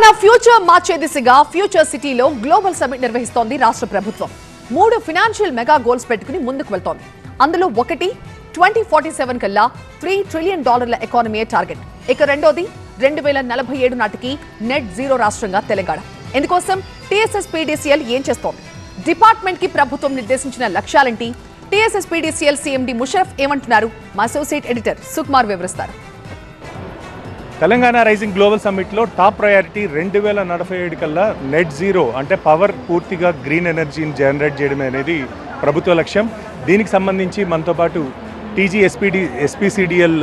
Telangana future మార్చే దిశగా future సిటీలో గ్లోబల్ సమిట్ నిర్వహిస్తోంది రాష్ట్ర ప్రభుత్వం. మూడు ఫినాన్షియల్ మెగా గోల్స్ పెట్టుకుని ముందుకు వెళ్తోంది. అందులో ఒకటి ట్వంటీ ఫార్టీ సెవెన్ కల్లా త్రీ ట్రిలియన్ డాలర్ల ఎకానమీయే టార్గెట్. ఇక రెండోది రెండు వేల నలభై ఏడు నాటికి నెట్ జీరో రాష్ట్రంగా తెలంగాణ. ఇందుకోసం టీఎస్ఎస్ పీడీసీఎల్ ఏం చేస్తోంది? డిపార్ట్మెంట్కి ప్రభుత్వం నిర్దేశించిన లక్ష్యాలేంటి? టీఎస్ఎస్ పీడీసీఎల్ సీఎండీ ముషరఫ్ ఏమంటున్నారు? మా అసోసియేట్ ఎడిటర్ సుకుమార్ వివరిస్తారు. తెలంగాణ రైజింగ్ గ్లోబల్ సమ్మిట్లో టాప్ ప్రయారిటీ రెండు వేల నలభై ఏడు కల్లా నెట్ జీరో అంటే పవర్ పూర్తిగా గ్రీన్ ఎనర్జీని జనరేట్ చేయడం అనేది ప్రభుత్వ లక్ష్యం. దీనికి సంబంధించి మనతో పాటు టీజీ ఎస్పీడి ఎస్పీసీడిఎల్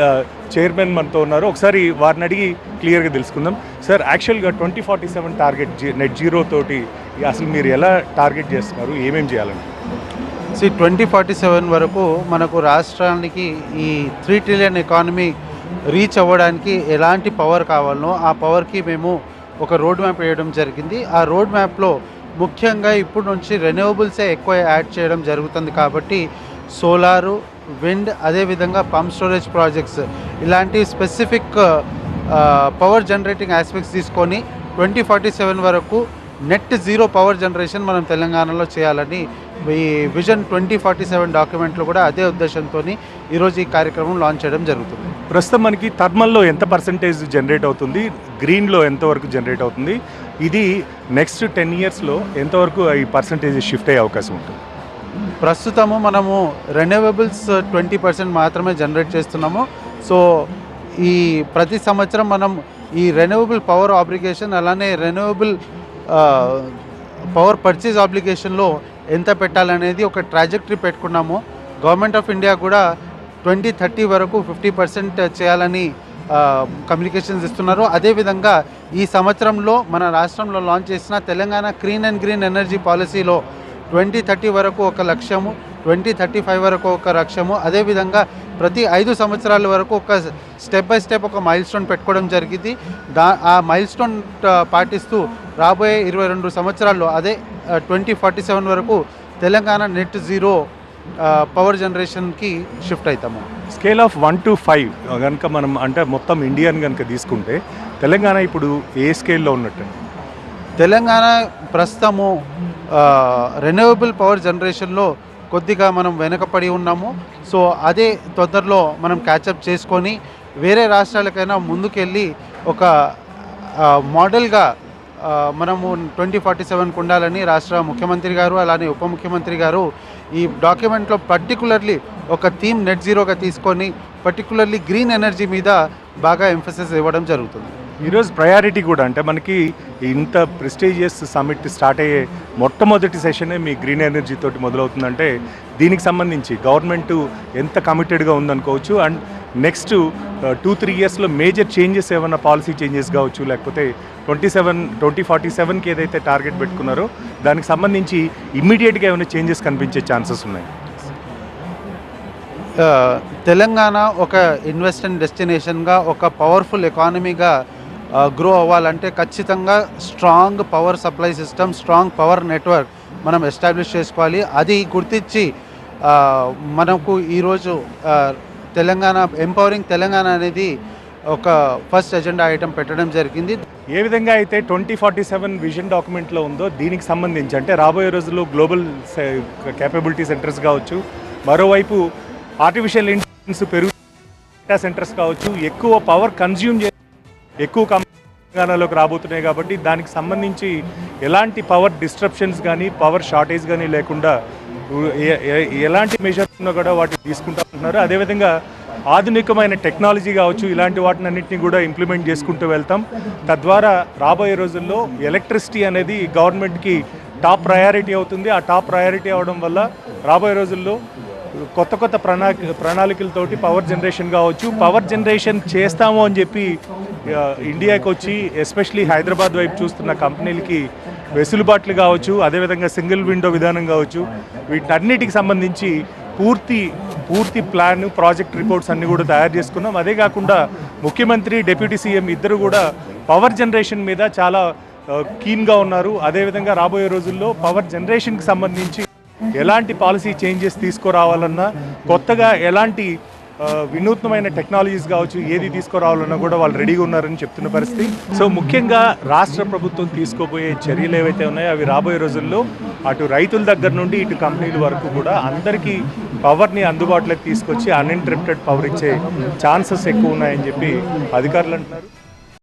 చైర్మన్ మనతో ఉన్నారు. ఒకసారి వారిని అడిగి క్లియర్గా తెలుసుకుందాం. సార్ యాక్చువల్గా ట్వంటీ ఫార్టీ సెవెన్ టార్గెట్ జీ నెట్ జీరో తోటి అసలు మీరు ఎలా టార్గెట్ చేస్తున్నారు? ఏమేం చేయాలని సి ట్వంటీ ఫార్టీ సెవెన్ వరకు మనకు రాష్ట్రానికి ఈ త్రీ ట్రిలియన్ ఎకానమీ రీచ్ అవ్వడానికి ఎలాంటి పవర్ కావాలనో ఆ పవర్కి మేము ఒక రోడ్ మ్యాప్ వేయడం జరిగింది. ఆ రోడ్ మ్యాప్లో ముఖ్యంగా ఇప్పుడు నుంచి రెన్యూవబుల్సే ఎక్కువ యాడ్ చేయడం జరుగుతుంది కాబట్టి సోలారు విండ్ అదేవిధంగా పంప్ స్టోరేజ్ ప్రాజెక్ట్స్ ఇలాంటి స్పెసిఫిక్ పవర్ జనరేటింగ్ ఆస్పెక్ట్స్ తీసుకొని ట్వంటీ ఫార్టీ సెవెన్ వరకు నెట్ జీరో పవర్ జనరేషన్ మనం తెలంగాణలో చేయాలని ఈ విజన్ ట్వంటీ ఫార్టీ సెవెన్ డాక్యుమెంట్లో కూడా అదే ఉద్దేశంతో ఈరోజు ఈ కార్యక్రమం లాంచ్ చేయడం జరుగుతుంది. ప్రస్తుతం మనకి థర్మల్లో ఎంత పర్సంటేజ్ జనరేట్ అవుతుంది? గ్రీన్లో ఎంతవరకు జనరేట్ అవుతుంది? ఇది నెక్స్ట్ టెన్ ఇయర్స్లో ఎంతవరకు ఈ పర్సంటేజ్ షిఫ్ట్ అయ్యే అవకాశం ఉంటుంది? ప్రస్తుతము మనము రెన్యూవబుల్స్ ట్వంటీ పర్సెంట్ మాత్రమే జనరేట్ చేస్తున్నాము. సో ఈ ప్రతి సంవత్సరం మనం ఈ రెన్యూవబుల్ పవర్ ఆబ్లిగేషన్ అలానే రెన్యూవబుల్ పవర్ పర్చేజ్ ఆబ్లిగేషన్లో ఎంత పెట్టాలనేది ఒక ట్రాజెక్టరీ పెట్టుకున్నాము. గవర్నమెంట్ ఆఫ్ ఇండియా కూడా ట్వంటీ థర్టీ వరకు ఫిఫ్టీ పర్సెంట్ చేయాలని కమ్యూనికేషన్స్ ఇస్తున్నారు. అదేవిధంగా ఈ సంవత్సరంలో మన రాష్ట్రంలో లాంచ్ చేసిన Telangana clean and green energy పాలసీలో ట్వంటీ థర్టీ వరకు ఒక లక్ష్యము ట్వంటీ థర్టీ ఫైవ్ వరకు ఒక లక్ష్యము అదేవిధంగా ప్రతి ఐదు సంవత్సరాల వరకు ఒక స్టెప్ బై స్టెప్ ఒక మైల్ స్టోన్ పెట్టుకోవడం జరిగింది. దా ఆ మైల్ స్టోన్ పాటిస్తూ రాబోయే ఇరవై రెండు సంవత్సరాల్లో అదే ట్వంటీ ఫార్టీ సెవెన్ వరకు తెలంగాణ నెట్ జీరో పవర్ జనరేషన్కి షిఫ్ట్ అవుతాము scale of one to five కనుక మనం అంటే మొత్తం ఇండియన్ కనుక తీసుకుంటే తెలంగాణ ఇప్పుడు ఏ స్కేల్లో ఉన్నట్టు? తెలంగాణ ప్రస్తుతము రెన్యూవబుల్ పవర్ జనరేషన్లో కొద్దిగా మనం వెనకపడి ఉన్నాము. సో అదే తొందరలో మనం క్యాచప్ చేసుకొని వేరే రాష్ట్రాలకైనా ముందుకెళ్ళి ఒక మోడల్గా మనము ట్వంటీ ఫార్టీ సెవెన్కి ఉండాలని రాష్ట్ర ముఖ్యమంత్రి గారు అలానే ఉప ముఖ్యమంత్రి గారు ఈ డాక్యుమెంట్లో పర్టికులర్లీ ఒక థీమ్ నెట్ జీరోగా తీసుకొని పర్టికులర్లీ గ్రీన్ ఎనర్జీ మీద బాగా ఎంఫసిస్ ఇవ్వడం జరుగుతుంది. ఈరోజు ప్రయారిటీ కూడా అంటే మనకి ఇంత ప్రెస్టీజియస్ సమిట్ స్టార్ట్ అయ్యే మొట్టమొదటి సెషనే మీ గ్రీన్ ఎనర్జీ తోటి మొదలవుతుందంటే దీనికి సంబంధించి గవర్నమెంట్ ఎంత కమిటెడ్గా ఉందనుకోవచ్చు అండ్ నెక్స్ట్ టూ త్రీ ఇయర్స్లో మేజర్ చేంజెస్ ఏమైనా పాలసీ చేంజెస్ కావచ్చు? లేకపోతే ట్వంటీ సెవెన్ ట్వంటీ ఫార్టీ సెవెన్కి ఏదైతే టార్గెట్ పెట్టుకున్నారో దానికి సంబంధించి ఇమ్మీడియట్గా ఏమైనా చేంజెస్ కనిపించే ఛాన్సెస్ ఉన్నాయి? తెలంగాణ ఒక ఇన్వెస్ట్ అండ్ డెస్టినేషన్గా ఒక పవర్ఫుల్ ఎకానమీగా గ్రో అవ్వాలంటే ఖచ్చితంగా strong power supply system strong power network మనం ఎస్టాబ్లిష్ చేసుకోవాలి. అది గుర్తించి మనకు ఈరోజు తెలంగాణ ఎంపవరింగ్ తెలంగాణ అనేది ఒక ఫస్ట్ ఎజెండా ఐటమ్ పెట్టడం జరిగింది. ఏ విధంగా అయితే ట్వంటీ ఫార్టీ సెవెన్ విజన్ డాక్యుమెంట్లో ఉందో దీనికి సంబంధించి అంటే రాబోయే రోజుల్లో గ్లోబల్ క్యాపబిలిటీ సెంటర్స్ కావచ్చు మరోవైపు ఆర్టిఫిషియల్ ఇంటెలిజెన్స్ పెరుగు డేటా సెంటర్స్ కావచ్చు ఎక్కువ పవర్ కన్జ్యూమ్ చే ఎక్కువ తెలంగాణలోకి రాబోతున్నాయి కాబట్టి దానికి సంబంధించి ఎలాంటి పవర్ డిస్ట్రప్షన్స్ కానీ పవర్ షార్టేజ్ కానీ లేకుండా ఎలాంటి మెజర్స్ ఉన్నా కూడా వాటిని తీసుకుంటా ఉంటున్నారు అదేవిధంగా ఆధునికమైన టెక్నాలజీ కావచ్చు ఇలాంటి వాటిని అన్నింటినీ కూడా ఇంప్లిమెంట్ చేసుకుంటూ వెళ్తాం. తద్వారా రాబోయే రోజుల్లో ఎలక్ట్రిసిటీ అనేది గవర్నమెంట్కి టాప్ ప్రయారిటీ అవుతుంది. ఆ టాప్ ప్రయారిటీ అవడం వల్ల రాబోయే రోజుల్లో కొత్త కొత్త ప్రణా ప్రణాళికలతోటి పవర్ జనరేషన్ కావచ్చు పవర్ జనరేషన్ చేస్తాము అని చెప్పి ఇండియాకి వచ్చి ఎస్పెషలీ హైదరాబాద్ వైపు చూస్తున్న కంపెనీలకి వెసులుబాట్లు కావచ్చు అదేవిధంగా సింగిల్ విండో విధానం కావచ్చు వీటన్నిటికి సంబంధించి పూర్తి పూర్తి ప్లాన్ ప్రాజెక్ట్ రిపోర్ట్స్ అన్ని కూడా తయారు చేసుకున్నాం. అదే కాకుండా ముఖ్యమంత్రి డిప్యూటీ సీఎం ఇద్దరు కూడా పవర్ జనరేషన్ మీద చాలా కీన్గా ఉన్నారు. అదేవిధంగా రాబోయే రోజుల్లో పవర్ జనరేషన్కి సంబంధించి ఎలాంటి పాలసీ చేంజెస్ తీసుకురావాలన్నా కొత్తగా ఎలాంటి వినూత్నమైన టెక్నాలజీస్ కావచ్చు ఏది తీసుకురావాలన్నా కూడా వాళ్ళు రెడీగా ఉన్నారని చెప్తున్న పరిస్థితి. సో ముఖ్యంగా రాష్ట్ర ప్రభుత్వం తీసుకోబోయే చర్యలు ఏవైతే ఉన్నాయో అవి రాబోయే రోజుల్లో అటు రైతుల దగ్గర నుండి ఇటు కంపెనీల వరకు కూడా అందరికీ పవర్ని అందుబాటులోకి తీసుకొచ్చి అన్ఇంటరప్టెడ్ పవర్ ఇచ్చే ఛాన్సెస్ ఎక్కువ ఉన్నాయని చెప్పి అధికారులు అంటున్నారు.